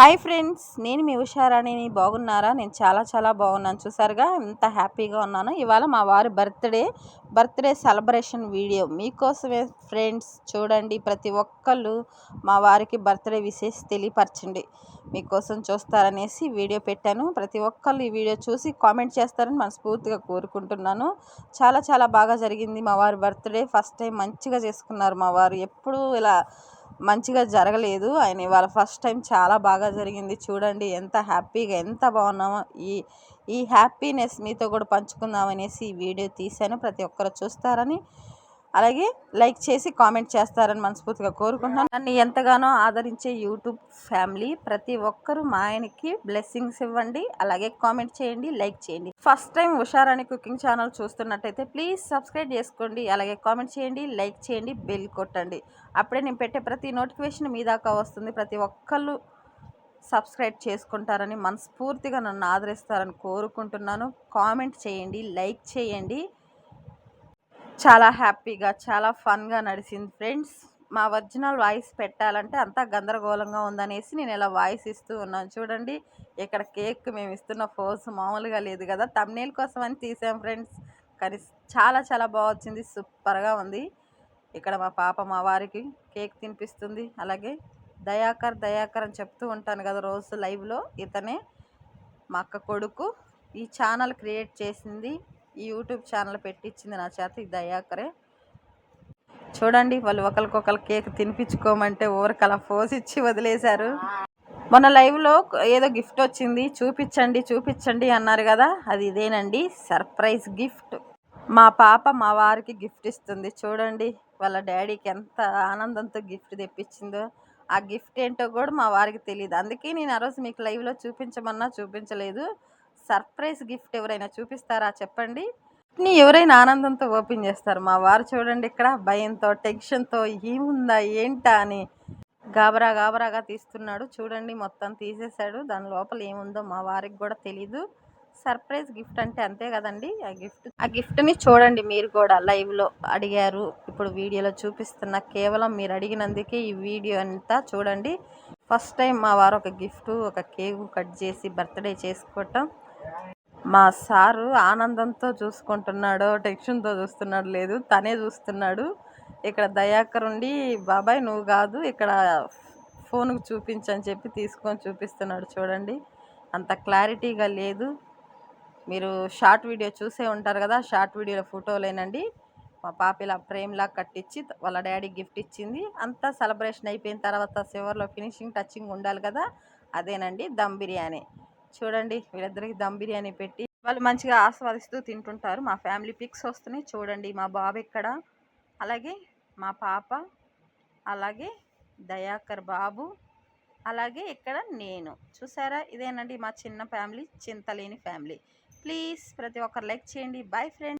Hi friends నేను మీ ఉషారాణిని బాగున్నారా? నేను చాలా చాలా బాగున్నాను. చూసారుగా ఎంత హ్యాపీగా ఉన్నాను. ఇవాళ మా వారి బర్త్డే బర్త్డే సెలబ్రేషన్ వీడియో. మీకోసమే ఫ్రెండ్స్ చూడండి ప్రతి ఒక్కళ్ళు మా వారికి బర్త్డే విశేష తెలియపరచండి. మీకోసం చూస్తారనేసి వీడియో పెట్టాను. ప్రతి ఒక్కళ్ళు ఈ వీడియో చూసి కామెంట్ చేస్తారని మనస్ఫూర్తిగా కోరుకుంటున్నాను. చాలా చాలా బాగా జరిగింది మా వారి బర్త్డే. ఫస్ట్ టైం మంచిగా చేసుకున్నారు మా వారు. ఎప్పుడూ ఇలా మంచిగా జరగలేదు. ఆయన ఇవాళ ఫస్ట్ టైం చాలా బాగా జరిగింది. చూడండి ఎంత హ్యాపీగా ఎంత బాగున్నామో. ఈ ఈ హ్యాపీనెస్ మీతో కూడా పంచుకుందాం అనేసి ఈ వీడియో తీశాను. ప్రతి ఒక్కరు చూస్తారని అలాగే లైక్ చేసి కామెంట్ చేస్తారని మనస్ఫూర్తిగా కోరుకుంటున్నాను. నన్ను ఎంతగానో ఆదరించే యూట్యూబ్ ఫ్యామిలీ ప్రతి ఒక్కరూ మా ఆయనకి బ్లెస్సింగ్స్ ఇవ్వండి అలాగే కామెంట్ చేయండి లైక్ చేయండి. ఫస్ట్ టైం హుషారాణి కుకింగ్ ఛానల్ చూస్తున్నట్టయితే ప్లీజ్ సబ్స్క్రైబ్ చేసుకోండి అలాగే కామెంట్ చేయండి లైక్ చేయండి బెల్ కొట్టండి. అప్పుడే నేను పెట్టే ప్రతి నోటిఫికేషన్ మీ దాకా వస్తుంది. ప్రతి ఒక్కళ్ళు సబ్స్క్రైబ్ చేసుకుంటారని మనస్ఫూర్తిగా నన్ను ఆదరిస్తారని కోరుకుంటున్నాను. కామెంట్ చేయండి లైక్ చేయండి. చాలా హ్యాపీగా చాలా ఫన్గా నడిచింది ఫ్రెండ్స్ మా ఒరిజినల్ వాయిస్ పెట్టాలంటే అంతా గందరగోళంగా ఉందనేసి నేను ఇలా వాయిస్ ఇస్తూ ఉన్నాను. చూడండి ఇక్కడ కేక్ మేము ఇస్తున్న ఫోర్స్ మామూలుగా లేదు కదా. తమ్నేల్ కోసం అని తీసాం ఫ్రెండ్స్. కానీ చాలా చాలా బాగా వచ్చింది సూపర్గా ఉంది. ఇక్కడ మా పాప మా వారికి కేక్ తినిపిస్తుంది. అలాగే దయాకర్ దయాకర్ అని చెప్తూ ఉంటాను కదా రోజు లైవ్లో. ఇతనే మా అక్క కొడుకు ఈ ఛానల్ క్రియేట్ చేసింది. ఈ యూట్యూబ్ ఛానల్ పెట్టించింది నా చేత ఈ దయాకరే. చూడండి వాళ్ళు ఒకరికొకరు కేక్ తినిపించుకోమంటే ఊరికి అలా ఫోర్స్ ఇచ్చి వదిలేశారు. మొన్న లైవ్లో ఏదో గిఫ్ట్ వచ్చింది చూపించండి చూపించండి అన్నారు కదా అది ఇదేనండి సర్ప్రైజ్ గిఫ్ట్ మా పాప మా వారికి గిఫ్ట్ ఇస్తుంది చూడండి వాళ్ళ డాడీకి ఎంత ఆనందంతో గిఫ్ట్ తెప్పించిందో. ఆ గిఫ్ట్ ఏంటో కూడా మా వారికి తెలియదు అందుకే నేను ఆ రోజు మీకు లైవ్లో చూపించమన్నా చూపించలేదు. సర్ప్రైజ్ గిఫ్ట్ ఎవరైనా చూపిస్తారా చెప్పండి? ని ఎవరైనా ఆనందంతో ఓపెన్ చేస్తారు. మా వారు చూడండి ఇక్కడ భయంతో టెన్షన్తో ఏముందా ఏంటా అని గాబరా గాబరాగా తీస్తున్నాడు. చూడండి మొత్తం తీసేశాడు. దాని లోపల ఏముందో మా వారికి కూడా తెలీదు. సర్ప్రైజ్ గిఫ్ట్ అంటే అంతే కదండి. ఆ గిఫ్ట్ ఆ గిఫ్ట్ని చూడండి మీరు కూడా లైవ్లో అడిగారు. ఇప్పుడు వీడియోలో చూపిస్తున్న కేవలం మీరు అడిగినందుకే ఈ వీడియో అంతా చూడండి. ఫస్ట్ టైం మా వారు ఒక గిఫ్ట్ ఒక కేక్ కట్ చేసి బర్త్డే చేసుకోవటం. మా సారు ఆనందంతో చూసుకుంటున్నాడు టెన్షన్తో చూస్తున్నాడు లేదు తనే చూస్తున్నాడు. ఇక్కడ దయాకర్ ఉండి బాబాయ్ నువ్వు కాదు ఇక్కడ ఫోన్కి చూపించని చెప్పి తీసుకొని చూపిస్తున్నాడు చూడండి. అంత క్లారిటీగా లేదు. మీరు షార్ట్ వీడియో చూసే ఉంటారు కదా షార్ట్ వీడియోలో ఫోటోలేనండి. మా పాప ఇలా ఫ్రేమ్లా కట్టించి వాళ్ళ డాడీ గిఫ్ట్ ఇచ్చింది. అంతా సెలబ్రేషన్ అయిపోయిన తర్వాత చివరిలో ఫినిషింగ్ టచింగ్ ఉండాలి కదా అదేనండి దమ్ బిర్యానీ. చూడండి వీళ్ళిద్దరికి దమ్ బిర్యానీ పెట్టి వాళ్ళు మంచిగా ఆస్వాదిస్తూ తింటుంటారు. మా ఫ్యామిలీ పిక్స్ వస్తున్నాయి. చూడండి మా బాబు ఇక్కడ అలాగే మా పాప అలాగే దయాకర్ బాబు అలాగే ఇక్కడ నేను. చూసారా? ఇదేనండి మా చిన్న ఫ్యామిలీ చింతలేని ఫ్యామిలీ. ప్లీజ్ ప్రతి ఒక్కరు లైక్ చేయండి. Boy friend